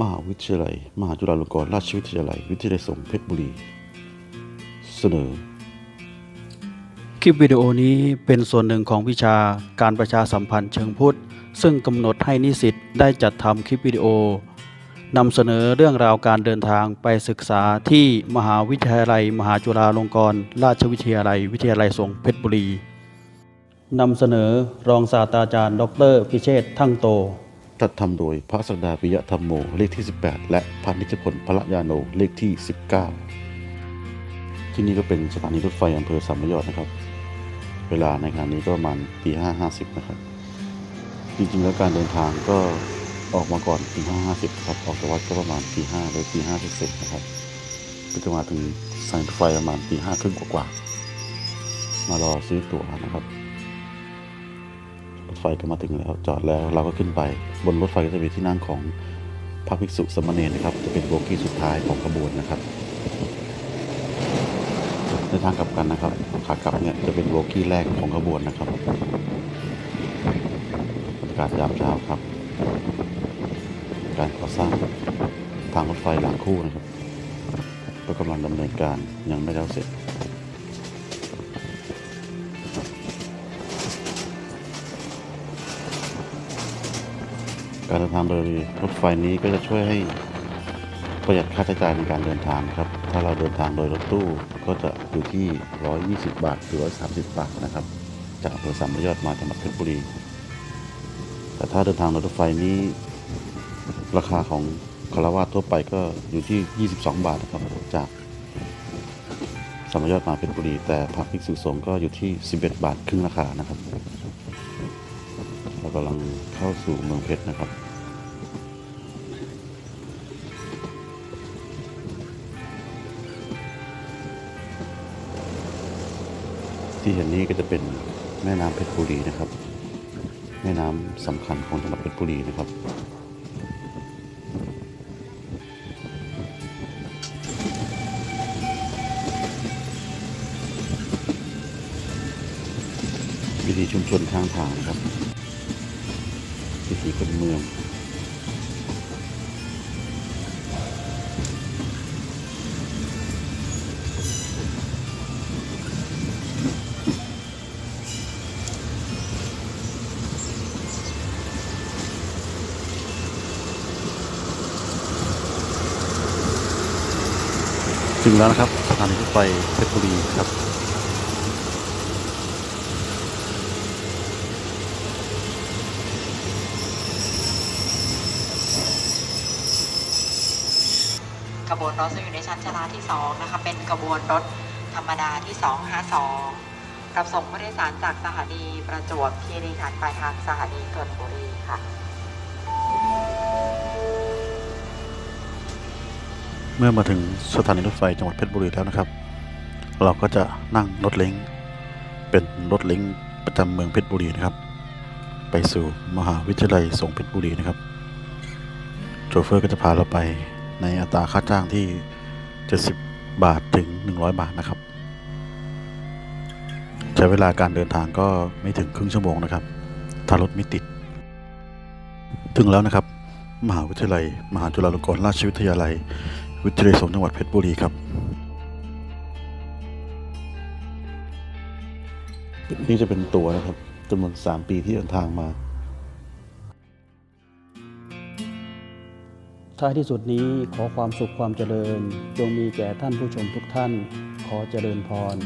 มหาวิทยาลัย มหาจุฬาลงกรณราชวิทยาลัย วิทยาลัยสงฆ์เพชรบุรี เสนอ คลิปวิดีโอนี้เป็นส่วนหนึ่งของวิชาการประชาสัมพันธ์เชิงพุทธ ซึ่งกำหนดให้นิสิตได้จัดทำคลิปวิดีโอนำเสนอเรื่องราวการเดินทางไปศึกษาที่มหาวิทยาลัย มหาจุฬาลงกรณราชวิทยาลัย วิทยาลัยสงฆ์เพชรบุรีนำเสนอรองศาสตราจารย์ ดร พิเชษทั้งโต จัดทำโดยพระสกดาปิยธรรมโมเลขที่ 18 และพระนิจพลพระยาโนเลขที่ 19 ที่นี่ก็เป็นสถานีรถไฟอำเภอสามยอดนะครับ เวลาในงานนี้ก็ประมาณตีห้าห้าสิบนะครับ จริงๆแล้วการเดินทางก็ออกมาก่อนตีห้าห้าสิบครับ ออกจากวัดก็ประมาณตีห้าหรือตีห้าเสร็จๆนะครับก็จะมาถึงสถานีรถไฟประมาณตีห้าครึ่งกว่าๆมารอซื้อตั๋วนะครับ ถไฟก็มาถึงแล้ว จอดแล้วเราก็ขึ้นไป บนรถไฟก็จะมีที่นั่งของพระภิกษุสมณรนะครับจะเป็นโบกี้สุดท้ายของขบวนนะครับในทางกลับกันนะครับขากลับเนี่ยจะเป็นโบกี้แรกของขบวนนะครับบรรยากาศยามเช้าครับ การก่อสร้างทางรถไฟหลังคู่นะครับก็กำลังดำเนินการยังไม่แล้วเสร็จ การเดินทางโดยรถไฟนี้ก็จะช่วยให้ประหยัดค่าใช้จ่ายในการเดินทางครับ ถ้าเราเดินทางโดยรถตู้ก็จะอยู่ที่ 120 บาทหรือ 130 บาทนะครับ จากอำเภอสามยอดมาจังหวัดเพชรบุรี แต่ถ้าเดินทางโดยรถไฟนี้ ราคาของคาราวาสทั่วไปก็อยู่ที่ 22 บาทนะครับ จากสามร้อยอดมาเพชรบุรี แต่พระภิกษุสงก็อยู่ที่ 11 บาทครึ่งราคานะครับ กำลังเข้าสู่เมืองเพชรนะครับ ที่เห็นนี้ก็จะเป็นแม่น้ำเพชรบุรีนะครับ แม่น้ำสำคัญของจังหวัดเพชรบุรีนะครับวิถีชุมชนข้างทางครับ วิถีคนเมือง ถึงแล้วนะครับสถานีรถไฟเพชรบุรีครับ ขบวนรถซึ่งอยู่ในชั้นชลาที่2นะคะเป็นขบวนรถธรรมดาที่ 252 รับส่งผู้โดยสารจากสถานีประจวบคีรีขันธ์ปลายทางสถานีเกินบุรีค่ะ เมื่อมาถึงสถานีรถไฟจังหวัดเพชรบุรีแล้วนะครับ เราก็จะนั่งรถเล้งเป็นรถเล้งประจำเมืองเพชรบุรีนะครับ ไปสู่มหาวิทยาลัยสงฆ์เพชรบุรีนะครับโชเฟอร์ก็จะพาเราไป ในอัตราค่าจ้างที่ 70 บาทถึง 100 บาทนะครับ ใช้เวลาการเดินทางก็ไม่ถึงครึ่งชั่วโมงนะครับ ถ้ารถไม่ติด ถึงแล้วนะครับ มหาวิทยาลัย มหาจุฬาลงกรณราชวิทยาลัย วิทยาลัยสงจังหวัดเพชรบุรีครับนี่จะเป็นตัวนะครับจำนวน3ปีที่เดินทางมา ท้ายที่สุดนี้ขอความสุขความเจริญ จงมีแก่ท่านผู้ชมทุกท่าน ขอเจริญพร